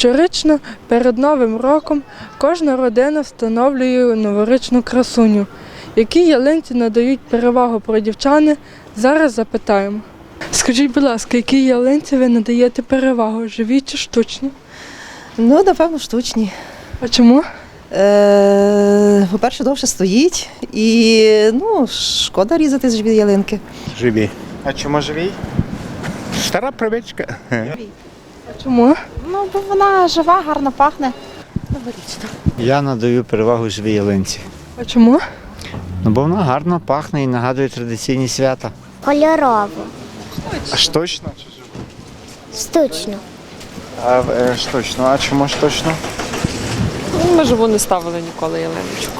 Щорічно перед Новим роком кожна родина встановлює новорічну красуню. Які ялинці надають перевагу продівчани, зараз запитаємо. Скажіть, будь ласка, які ялинці ви надаєте перевагу, живі чи штучні? Ну, напевно, штучні. А чому? Е, по-перше, довше стоїть і ну, шкода різати з живі ялинки. Живі. А чому живій? Стара привичка. А чому? Ну, бо вона жива, гарно пахне. Я надаю перевагу живій ялинці. А чому? Ну, бо вона гарно пахне і нагадує традиційні свята. Кольорову, А штучно чи живу? штучну. А е, штучно. А чому штучно? Ну, Ми живу не ставили ніколи ялиночку.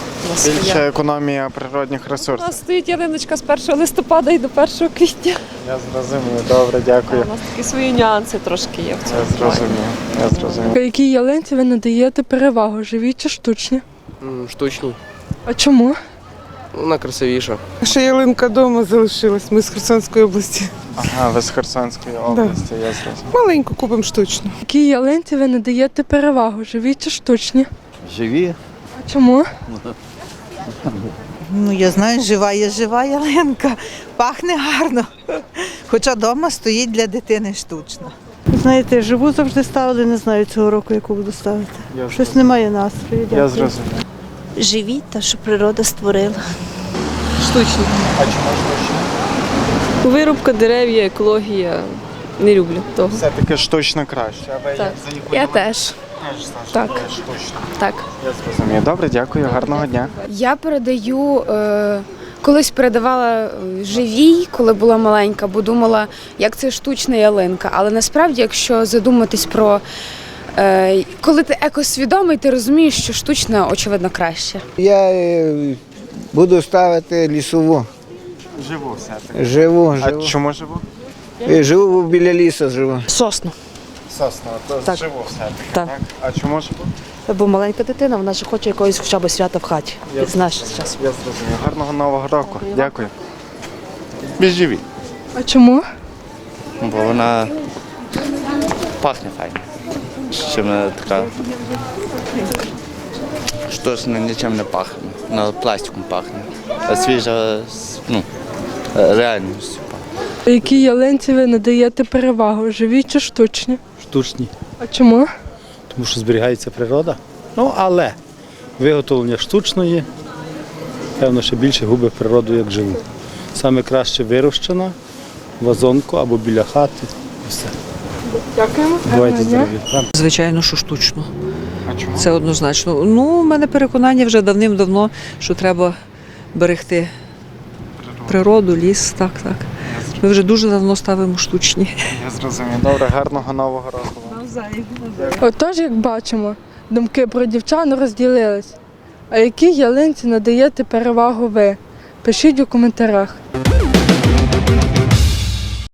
Є- економія природних ресурсів. у нас стоїть ялиночка з 1 листопада і до 1 квітня. Я зрозумів. Добре, дякую. У нас такі свої нюанси трошки є в цьому. Я зрозумів. Я зрозумів. Які ялинці ви надаєте перевагу, живі чи штучні? Штучні. А чому? Вона красивіша. Ще ялинка вдома залишилась. Ми з Херсонської області. Ага, ви з Херсонської області, я зрозумів. Маленьку купимо штучно. Які ялинці ви надаєте перевагу, живі чи штучні? Живі? Чому? Ну, я знаю, жива є жива ялинка. Пахне гарно. Хоча вдома стоїть для дитини штучно. Знаєте, живу завжди ставили, не знаю цього року, яку буду ставити. Я Щось зрозумів. немає настрою. Я зрозумів. Живі, та що природа створила. Штучні. А чому штучно? Вирубка дерев є, екологія. Не люблю того. Все-таки штучно краще. А ви Так. Я теж. Так. Так. Я зрозумів. Добре, дякую, гарного дня. Я передаю, е, колись передавала е, живій, коли була маленька, бо думала, як це штучна ялинка. Але насправді, якщо задуматись про е, коли ти екосвідомий, ти розумієш, що штучна, очевидно, краще. Я е, буду ставити лісову. Живу все-таки. Живу, А чому живу? Е, Живу біля лісу живу. Сосну. Сосна, то Так. живу все-таки. Так. А чому живу? Бо маленька дитина, вона ж хоче якогось хоча б свята в хаті. Я Знаєш зараз. Я зрозумів. Гарного нового року. Дякую. Живі. А чому? Бо вона пахне файно. Чим вона така. Штучна нічим не пахне. Вона пластиком пахне. А свіжа з- ну, реальністю. Які ялинці ви надаєте перевагу, живі чи штучні? Штучні. А чому? Тому що зберігається природа. Ну, але виготовлення штучної, певно, ще більше губить природу, як живу. Саме краще вирощена, вазонку або біля хати. І все. Дякуємо. Бувайте здорові. Звичайно, що штучно. А чому? Це однозначно. Ну, у мене переконання вже давним-давно, що треба берегти природу, ліс, так, так. Ми вже дуже давно ставимо штучні. Я зрозумів. Добре, гарного нового року. Навзаєм. Отож, як бачимо, думки про дівчан розділились. А які ялинці надаєте перевагу ви? Пишіть у коментарях.